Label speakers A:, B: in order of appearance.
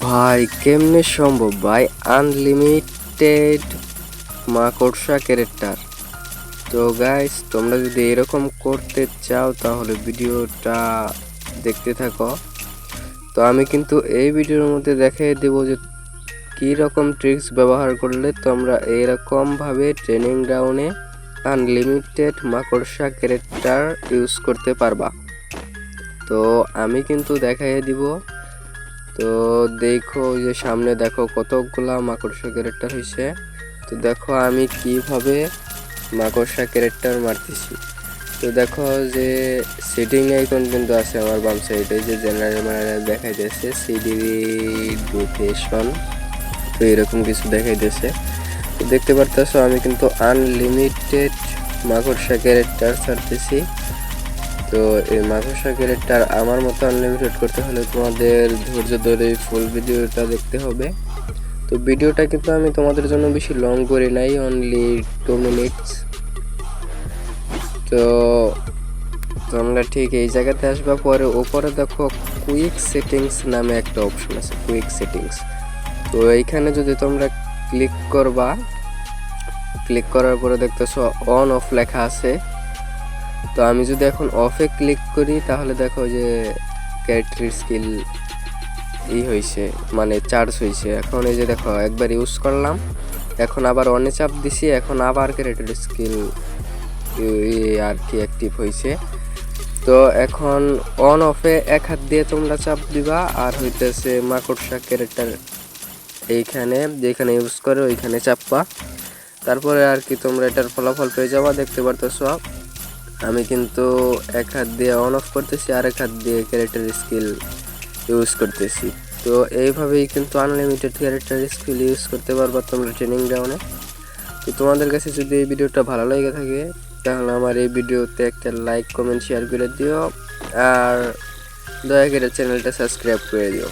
A: ভাই, কেমনে সম্ভব ভাই? আনলিমিটেড মাকড়সা ক্যারেক্টার তো গাইস তোমরা যদি এরকম করতে চাও, তাহলে ভিডিওটা দেখতে থাকো। তো আমি কিন্তু এই ভিডিওর মধ্যে দেখিয়ে দেবো যে কী রকম ট্রিক্স ব্যবহার করলে তোমরা এরকমভাবে ট্রেনিং গ্রাউন্ডে আনলিমিটেড মাকড়সা ক্যারেক্টার ইউজ করতে পারবা। তো আমি কিন্তু দেখাইয়ে দিব তো দেখো যে সামনে দেখো কতগুলা মাকড়সা ক্যারেক্টার হয়েছে তো দেখো আমি কীভাবে মাকড়সা ক্যারেক্টার মারতেছি। তো দেখো যে সেটিং আইকন কিন্তু আছে আমার বাম সাইডে যে জেনারেল ম্যানেজার দেখাইতেছে সিডি ডিউটেশন তো এরকম কিছু দেখাইতেছে। তো দেখতে পারতেছো আমি কিন্তু আনলিমিটেড মাকড়সা ক্যারেক্টার ছাড়তেছি। তো এই মাকড়সা ক্যারেক্টার আমার মতো আনলিমিটেড করতে হলে তোমাদের ধৈর্য ধরে ফুল ভিডিওটা দেখতে হবে। তো ভিডিওটা কিন্তু আমি তোমাদের জন্য বেশি লং করি নাই অনলি টু মিনিটস তো তোমরা ঠিক এই জায়গাতে আসবা, পরে ওপরে দেখো কুইক সেটিংস নামে একটা অপশন আছে কুইক সেটিংস তো এইখানে যদি তোমরা ক্লিক করবা ক্লিক করার পরে দেখতেছো অন অফ লেখা আছে। তো আমি যদি এখন অফে ক্লিক করি, তাহলে দেখো যে ক্যারেক্টার স্কিল ই হয়েছে মানে চার্জ হয়েছে এখন এই যে দেখো, একবার ইউজ করলাম, এখন আবার অনে চাপ দিছি, এখন আবার ক্যারেক্টার স্কিল আর কি অ্যাক্টিভ হয়েছে তো এখন অন অফে এক হাত দিয়ে তোমরা চাপ দিবা, আর হইতেছে মাকড়সা ক্যারেক্টার এইখানে, যেখানে ইউজ করে, ওইখানে চাপবা। তারপরে আর কি তোমরা এটার ফলাফল পেয়ে যাবা, দেখতে পারতেছো। আমি কিন্তু এক হাত দিয়ে অন অফ করতেছি আর এক হাত দিয়ে ক্যারেক্টার স্কিল ইউজ করতেছি। তো এইভাবেই কিন্তু আনলিমিটেড ক্যারেক্টার স্কিল ইউজ করতে পারবা তোমরা ট্রেনিং গ্রাউন্ডে তো তোমাদের কাছে যদি এই ভিডিওটা ভালো লেগে থাকে, তাহলে আমার এই ভিডিওতে একটা লাইক কমেন্ট শেয়ার করে দিও। আর দয়া করে চ্যানেলটা সাবস্ক্রাইব করে দিও।